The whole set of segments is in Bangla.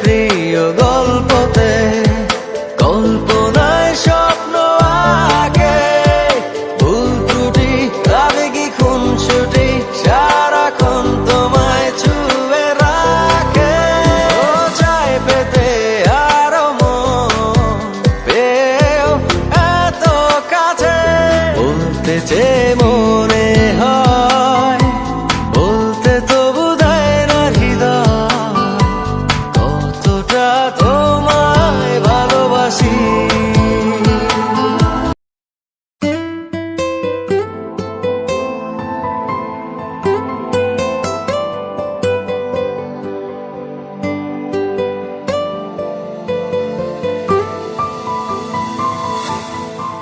প্রিয় গল্পতে, কল্পনায় স্বপ্ন আগে ভুল ত্রুটি, আবেগী খুন ছুটি সারাক্ষণ তোমায় ছুঁয়ে রাখে। চায় পেতে আর মন এত কাছে। বলতে চেয়ে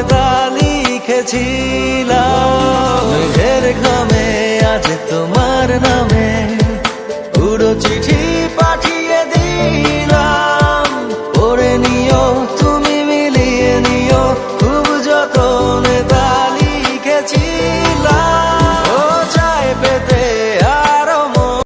জীবনে তা লিখেছিলাম ঘের ঘামে আজ তোমার নামে পুরো চিঠি